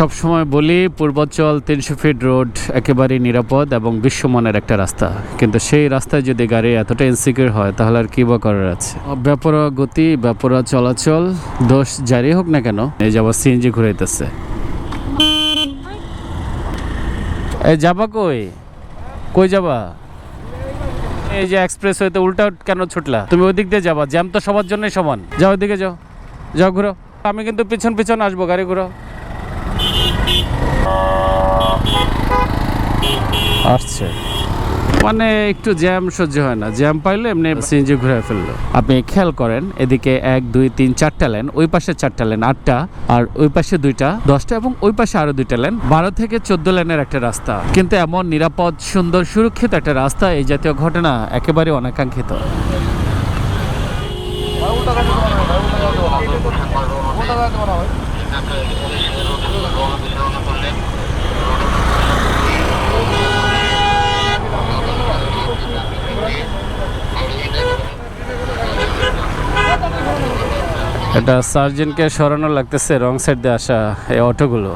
সবসময় বলি পূর্বাঞ্চল তিনশো ফিট রোড একেবারেই নিরাপদ এবং বিশ্বমানের একটা রাস্তা। কিন্তু সেই রাস্তায় যদি গাড়ি এতটা ইনসিকিউর হয়, তাহলে আর কি বা করার আছে? ব্যাপারা গতি, ব্যাপারা চলাচল, দোষ জারি হোক না কেন, এই যাবার সিএনজি ঘুরাইতেছে। এই যাবা কই? কই যাবা? এই যে এক্সপ্রেস হইতে উল্টা কেন ছুটলা? তুমি ওই দিক দিয়ে যাবা, জ্যাম তো সবার জন্যই সমান। যাও ওইদিকে যাও। যাও ঘুরো। আমি কিন্তু পিছন পিছন আসব, গাড়ি ঘুরো। আসছে। মানে একটু জ্যাম সহ্য হয় না। জ্যাম পাইলে এমনি সিএনজি ঘুরে ফেলল। আপনি খেয়াল করেন এদিকে এক দুই তিন চারটা লেন ওই পাশে চারটা লেন আটটা আর ওই পাশে দুইটা দশটা এবং ওই পাশে আরও দুইটা লেন। বারো থেকে চোদ্দ লেনের একটা রাস্তা। কিন্তু এমন নিরাপদ সুন্দর সুরক্ষিত একটা রাস্তা এই জাতীয় ঘটনা একেবারে অনাকাঙ্ক্ষিত। এটা সার্জেন্টকে সরানো লাগতেছে রং সাইড দিয়ে আসা এই অটোগুলো।